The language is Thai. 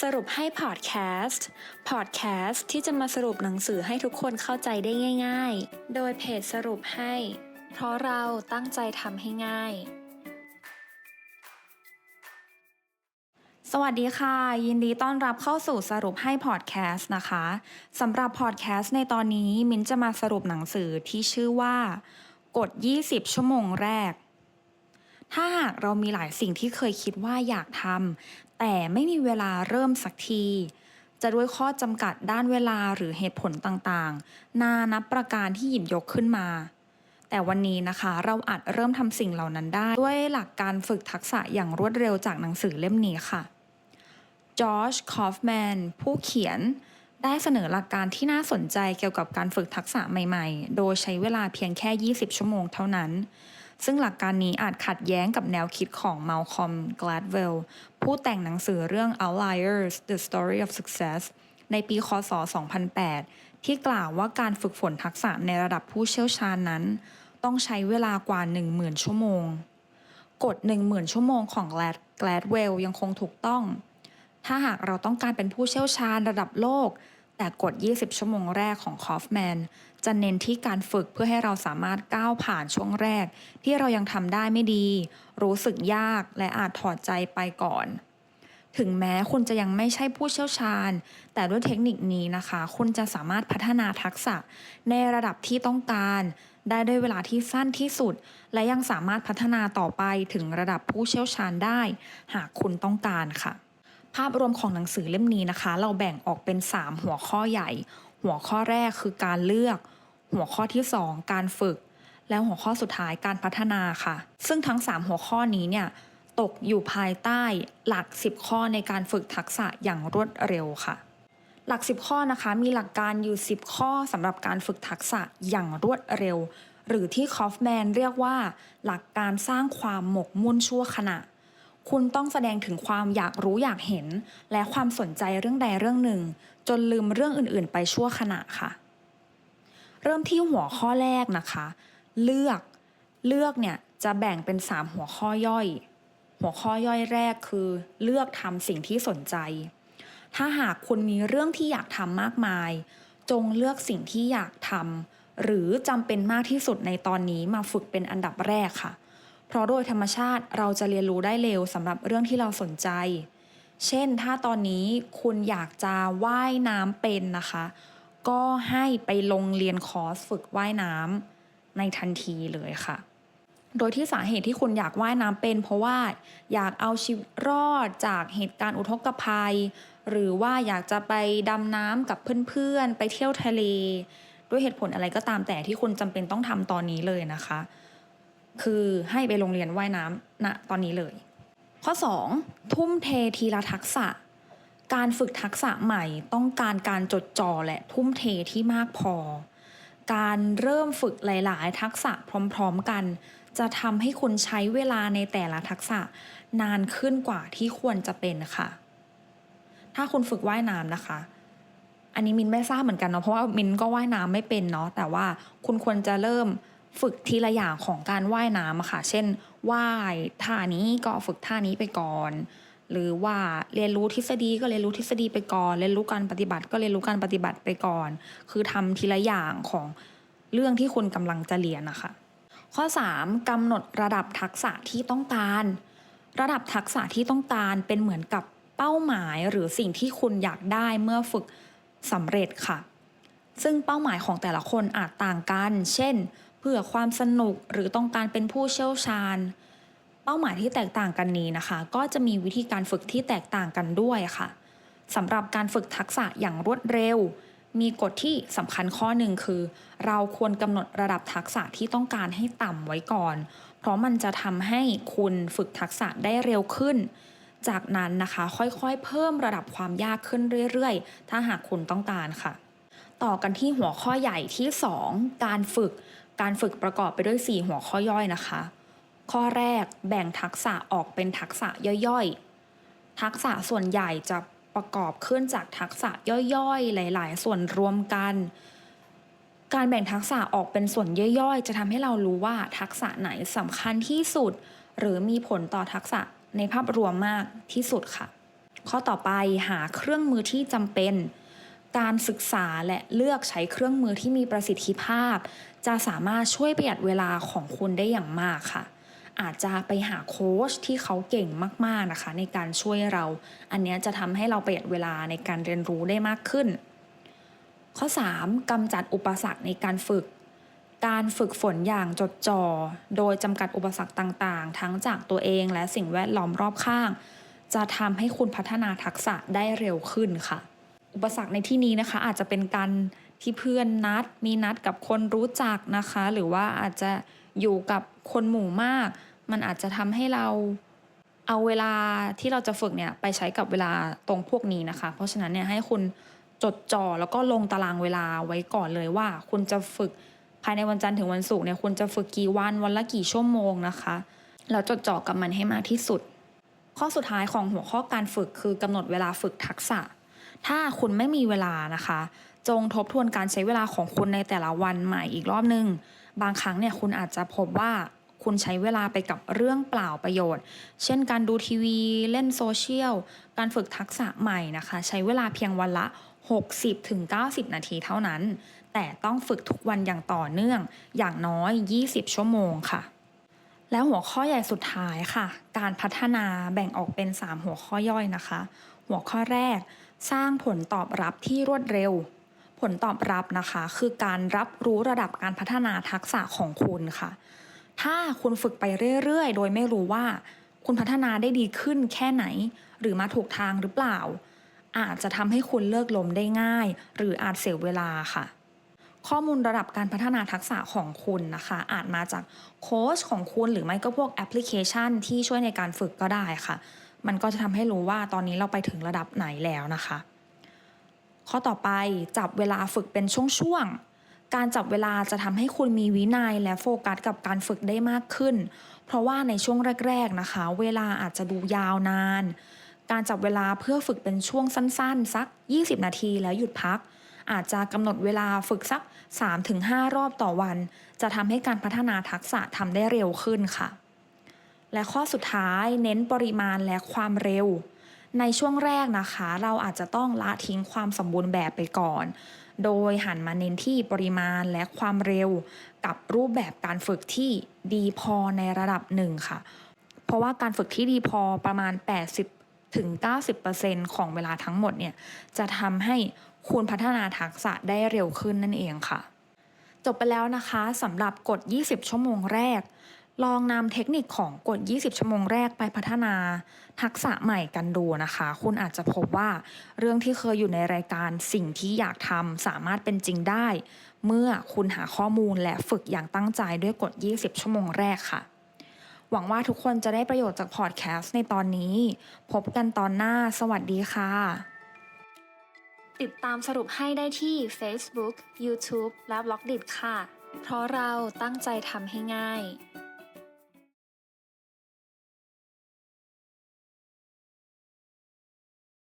สรุปให้พอดแคสต์ พอดแคสต์ที่จะมาสรุปหนังสือให้ทุกคนเข้าใจได้ง่าย ๆ โดยเพจสรุปให้ เพราะเราตั้งใจทำให้ง่าย สวัสดีค่ะ ยินดีต้อนรับเข้าสู่สรุปให้พอดแคสต์นะคะสำหรับพอดแคสต์ในตอนนี้ มิ้นจะมาสรุปหนังสือที่ชื่อว่ากฎ20 ชั่วโมงแรก ถ้าหากเรามีหลายสิ่งที่เคยคิดว่าอยากทำแต่ไม่มีเวลาเริ่มสักที จะด้วยข้อจำกัดด้านเวลาหรือเหตุผลต่างๆ นานับประการที่หยิบยกขึ้นมา แต่วันนี้นะคะเราอาจเริ่มทำสิ่งเหล่านั้นได้ ด้วยหลักการฝึกทักษะอย่างรวดเร็วจากหนังสือเล่มนี้ค่ะจอร์จคอฟแมนผู้เขียนได้เสนอหลักการที่น่าสนใจเกี่ยวกับการฝึกทักษะใหม่ ๆ โดยใช้เวลาเพียงแค่ 20 ชั่วโมงเท่านั้น ซึ่งหลักการนี้อาจขัดแย้งกับแนวคิดของมัลคอม กลาดเวล ผู้แต่งหนังสือเรื่อง Outliers The Story of Success ในปี คศ 2008 ที่กล่าวว่าการฝึกฝนทักษะในระดับผู้เชี่ยวชาญนั้น ต้องใช้เวลากว่า 10,000 ชั่วโมง กฎ 10,000 ชั่วโมงของ Glad Gladwell ยังคงถูกต้อง ถ้าหากเราต้องการเป็นผู้เชี่ยวชาญระดับโลก แต่กฎ 20 ชั่วโมงแรกของคอฟแมนจะเน้นที่การฝึกเพื่อให้เราสามารถก้าวผ่านช่วงแรก ที่เรายังทำได้ไม่ดี รู้สึกยากและอาจถอดใจไปก่อน ถึงแม้คุณจะยังไม่ใช่ผู้เชี่ยวชาญ แต่ด้วยเทคนิคนี้นะคะ คุณจะสามารถพัฒนาทักษะในระดับที่ต้องการ ได้ด้วยเวลาที่สั้นที่สุด และยังสามารถพัฒนาต่อไปถึงระดับผู้เชี่ยวชาญได้ หากคุณต้องการค่ะ ภาพรวมของหนังสือเล่มนี้นะคะ เราแบ่งออกเป็น 3 หัวข้อใหญ่ หัวข้อแรกคือการเลือก หัวข้อที่ 2 การฝึก แล้วหัวข้อสุดท้ายการพัฒนาค่ะ ซึ่งทั้ง 3 หัวข้อนี้เนี่ยตกอยู่ภายใต้หลัก 10 ข้อในการฝึกทักษะอย่างรวดเร็วค่ะ หลัก 10 ข้อนะคะ มีหลักการอยู่ 10 ข้อสำหรับการฝึกทักษะอย่างรวดเร็ว หรือที่คอฟแมนเรียกว่า หลักการสร้างความหมกมุ่นชั่วขณะ คุณต้องแสดงถึงความอยากรู้อยากเห็น และความสนใจเรื่องใดเรื่องหนึ่ง จนลืมเรื่องอื่นๆ ไปชั่วขณะค่ะ เริ่มที่หัวข้อแรกนะคะ เลือกเลือกเนี่ยจะแบ่งเป็น 3 หัวข้อย่อย หัวข้อย่อยแรกคือ เลือกทำสิ่งที่สนใจ ถ้าหากคุณมีเรื่องที่อยากทำมากมาย จงเลือกสิ่งที่อยากทำหรือจำเป็นมากที่สุดในตอนนี้มาฝึกเป็นอันดับแรกค่ะเเพราะโดยธรรมชาติเราจะเรียนรู้ได้เร็วสำหรับเรื่องที่เราสนใจ เช่นถ้าตอนนี้คุณอยากจะว่ายน้ำเป็นนะคะ ก็ให้ไปลงเรียนคอร์สฝึกว่ายน้ำในทันทีเลยค่ะ โดยที่สาเหตุที่คุณอยากว่ายน้ำเป็น เพราะว่าอยากเอาชีวิตรอดจากเหตุการณ์อุทกภัย หรือว่าอยากจะไปดำน้ำกับเพื่อนๆ ไปเที่ยวทะเล ด้วยเหตุผลอะไรก็ตามแต่ที่คุณจำเป็นต้องทำตอนนี้เลยนะคะ คือให้ไปโรงเรียนว่ายน้ำณตอนนี้เลย ข้อ 2. ทุ่มเททีละทักษะ การฝึกทักษะใหม่ต้องการการจดจ่อและทุ่มเทที่มากพอ การเริ่มฝึกหลาย ๆ ทักษะพร้อม ๆ กัน จะทำให้คุณใช้เวลาในแต่ละทักษะนานขึ้นกว่าที่ควรจะเป็นค่ะ ถ้าคุณฝึกว่ายน้ำนะคะอันนี้มินไม่ทราบเหมือนกันเนาะเพราะว่ามินก็ว่ายน้ำไม่เป็นเนาะแต่ว่าคุณควรจะเริ่ม ฝึกทีละอย่างของการว่ายน้ำค่ะ เช่นว่ายท่านี้ก็ฝึกท่านี้ไปก่อน หรือว่าเรียนรู้ทฤษฎีก็เรียนรู้ทฤษฎีไปก่อน เรียนรู้การปฏิบัติก็เรียนรู้การปฏิบัติไปก่อน คือทำทีละอย่างของเรื่องที่คุณกำลังจะเรียนนะคะ ข้อ 3. กำหนดระดับทักษะที่ต้องการ ระดับทักษะที่ต้องการเป็นเหมือนกับเป้าหมายหรือสิ่งที่คุณอยากได้เมื่อฝึกสำเร็จค่ะ ซึ่งเป้าหมายของแต่ละคนอาจต่างกัน เช่น พื่อความสนุกหรือต้องการเป็นผู้เชี่ยวชาญ เป้าหมายที่แตกต่างกันนี้นะคะ ก็จะมีวิธีการฝึกที่แตกต่างกันด้วยค่ะสำหรับการฝึกทักษะอย่างรวดเร็ว มีกฎที่สำคัญข้อหนึ่งคือ เราควรกำหนดระดับทักษะที่ต้องการให้ต่ำไว้ก่อน เพราะมันจะทำให้คุณฝึกทักษะได้เร็วขึ้น จากนั้นนะคะค่อยๆ เพิ่มระดับความยากขึ้นเรื่อยๆ ถ้าหากคุณต้องการค่ะ ต่อกันที่หัวข้อใหญ่ที่ 2 การฝึก การฝึกประกอบไปด้วย 4 หัวข้อย่อยนะคะ ข้อแรกแบ่งทักษะออกเป็นทักษะย่อยๆ ทักษะส่วนใหญ่จะประกอบขึ้นจากทักษะย่อยๆ หลาย ๆ ส่วนรวมกัน การแบ่งทักษะออกเป็นส่วนย่อยๆ จะทำให้เรารู้ว่าทักษะไหนสำคัญที่สุด หรือมีผลต่อทักษะในภาพรวมมากที่สุดค่ะ ข้อต่อไปหาเครื่องมือที่จำเป็น การศึกษาและเลือกใช้เครื่องมือที่มีประสิทธิภาพ จะสามารถช่วยประหยัดเวลาของคุณได้อย่างมากค่ะ อาจจะไปหาโค้ชที่เขาเก่งมากๆนะคะ ในการช่วยเรา อันนี้จะทำให้เราประหยัดเวลาในการเรียนรู้ได้มากขึ้น ข้อ 3. กำจัดอุปสรรคในการฝึก การฝึกฝนอย่างจดจ่อโดยจำกัดอุปสรรคต่างๆ ทั้งจากตัวเองและสิ่งแวดล้อมรอบข้าง จะทำให้คุณพัฒนาทักษะได้เร็วขึ้นค่ะ อุปสรรคในที่นี้นะคะ อาจจะเป็นการที่เพื่อนนัด มีนัดกับคนรู้จักนะคะ หรือว่าอาจจะอยู่กับคนหมู่มาก มันอาจจะทำให้เราเอาเวลาที่เราจะฝึกเนี่ยไปใช้กับเวลาตรงพวกนี้นะคะ เพราะฉะนั้นเนี่ยให้คุณจดจ่อแล้วก็ลงตารางเวลาไว้ก่อนเลยว่า คุณจะฝึกภายในวันจันทร์ถึงวันศุกร์เนี่ยคุณจะฝึกกี่วันวันละกี่ชั่วโมงนะคะแล้วจดจ่อกับมันให้มากที่สุด ข้อสุดท้ายของหัวข้อการฝึกคือกำหนดเวลาฝึกทักษะ ถ้าคุณไม่มีเวลานะคะ จงทบทวนการใช้เวลาของคุณในแต่ละวันใหม่อีกรอบนึง บางครั้งเนี่ยคุณอาจจะพบว่าคุณใช้เวลาไปกับเรื่องเปล่าประโยชน์ เช่นการดูทีวี เล่นโซเชียล การฝึกทักษะใหม่นะคะ ใช้เวลาเพียงวันละ 60-90 นาทีเท่านั้น แต่ต้องฝึกทุกวันอย่างต่อเนื่อง อย่างน้อย 20 ชั่วโมงค่ะ แล้วหัวข้อใหญ่สุดท้ายค่ะ การพัฒนาแบ่งออกเป็น 3 หัวข้อย่อยนะคะ หัวข้อแรก สร้างผลตอบรับที่รวดเร็ว ผลตอบรับนะคะ คือการรับรู้ระดับการพัฒนาทักษะของคุณค่ะ ถ้าคุณฝึกไปเรื่อยๆ โดยไม่รู้ว่า คุณพัฒนาได้ดีขึ้นแค่ไหน หรือมาถูกทางหรือเปล่า อาจจะทำให้คุณเลิกล้มได้ง่าย หรืออาจเสียเวลาค่ะข้อมูลระดับการพัฒนาทักษะของคุณนะคะ อาจมาจากโค้ชของคุณหรือไม่ก็พวกแอปพลิเคชันที่ช่วยในการฝึกก็ได้ค่ะ มันก็จะทำให้รู้ว่าตอนนี้เราไปถึงระดับไหนแล้วนะคะ ข้อต่อไปจับเวลาฝึกเป็นช่วงๆ การจับเวลาจะทำให้คุณมีวินัยและโฟกัสกับการฝึกได้มากขึ้น เพราะว่าในช่วงแรกๆนะคะ เวลาอาจจะดูยาวนาน การจับเวลาเพื่อฝึกเป็นช่วงสั้นๆ สัก 20 นาทีแล้วหยุดพักอาจจะกำหนดเวลาฝึกสัก 3-5 รอบต่อวัน จะทำให้การพัฒนาทักษะทำได้เร็วขึ้นค่ะ และข้อสุดท้ายเน้นปริมาณและความเร็ว ในช่วงแรกนะคะ เราอาจจะต้องละทิ้งความสมบูรณ์แบบไปก่อน โดยหันมาเน้นที่ปริมาณและความเร็ว กับรูปแบบการฝึกที่ดีพอในระดับหนึ่งค่ะ เพราะว่าการฝึกที่ดีพอประมาณ 80ถึง90%ของเวลาทั้งหมดเนี่ยจะทำให้คุณพัฒนาทักษะได้เร็วขึ้นนั่นเองค่ะ จบไปแล้วนะคะสำหรับกฎ 20 ชั่วโมงแรก ลองนำเทคนิคของกฎ20 ชั่วโมงแรกไปพัฒนา ทักษะใหม่กันดูนะคะ คุณอาจจะพบว่า เรื่องที่เคยอยู่ในรายการสิ่งที่อยากทำสามารถเป็นจริงได้ เมื่อคุณหาข้อมูลและฝึกอย่างตั้งใจด้วยกฎ20 ชั่วโมงแรกค่ะ หวังว่าทุกคนจะได้ประโยชน์จากพอดแคสต์ในตอนนี้ พบกันตอนหน้า สวัสดีค่ะ ติดตามสรุปให้ได้ที่ Facebook, YouTube และ b ล็อกดิค่ะ เพราะเราตั้งใจทำให้ง่าย